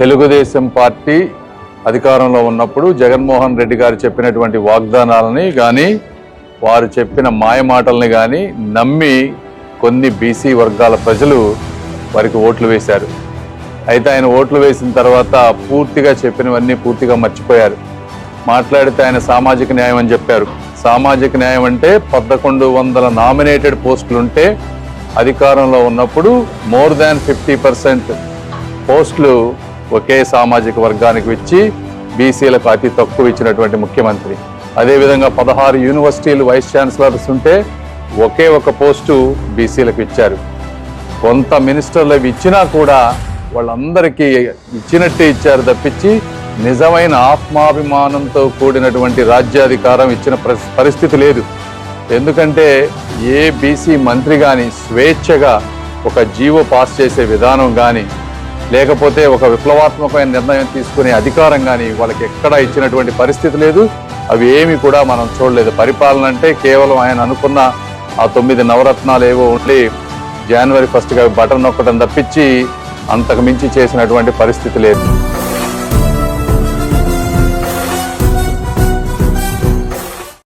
Telugu Desam party అధికారంలో ఉన్నప్పుడు జగన్మోహన్ రెడ్డి గారు చెప్పినటువంటి వాగ్దానాలని కానీ వారు చెప్పిన మాయమాటల్ని కానీ నమ్మి కొన్ని బీసీ వర్గాల ప్రజలు వారికి ఓట్లు వేశారు. అయితే ఆయన ఓట్లు వేసిన తర్వాత పూర్తిగా చెప్పినవన్నీ పూర్తిగా మర్చిపోయారు. మాట్లాడితే ఆయన సామాజిక న్యాయం అని చెప్పారు. సామాజిక న్యాయం అంటే పదకొండు వందల నామినేటెడ్ పోస్టులు ఉంటే అధికారంలో ఉన్నప్పుడు మోర్ దాన్ ఫిఫ్టీ పర్సెంట్ పోస్టులు ఒకే సామాజిక వర్గానికి ఇచ్చి బీసీలకు అతి తక్కువ ఇచ్చినటువంటి ముఖ్యమంత్రి. అదేవిధంగా పదహారు యూనివర్సిటీలు వైస్ ఛాన్సలర్స్ ఉంటే ఒకే ఒక పోస్టు బీసీలకు ఇచ్చారు. కొంత మినిస్టర్లు అవి ఇచ్చినా కూడా వాళ్ళందరికీ ఇచ్చినట్టే ఇచ్చారు తప్పించి నిజమైన ఆత్మాభిమానంతో కూడినటువంటి రాజ్యాధికారం ఇచ్చిన పరిస్థితి లేదు. ఎందుకంటే ఏ బీసీ మంత్రి కానీ స్వేచ్ఛగా ఒక జీవో పాస్ చేసే విధానం కానీ లేకపోతే ఒక విప్లవాత్మకమైన నిర్ణయం తీసుకునే అధికారం కానీ వాళ్ళకి ఎక్కడా ఇచ్చినటువంటి పరిస్థితి లేదు. అవి ఏమి కూడా మనం చూడలేదు. పరిపాలన అంటే కేవలం ఆయన అనుకున్న ఆ తొమ్మిది నవరత్నాలు ఏవో ఉండి జనవరి ఫస్ట్గా బటన్ నొక్కడం తప్పించి అంతకు మించి చేసినటువంటి పరిస్థితి లేదు.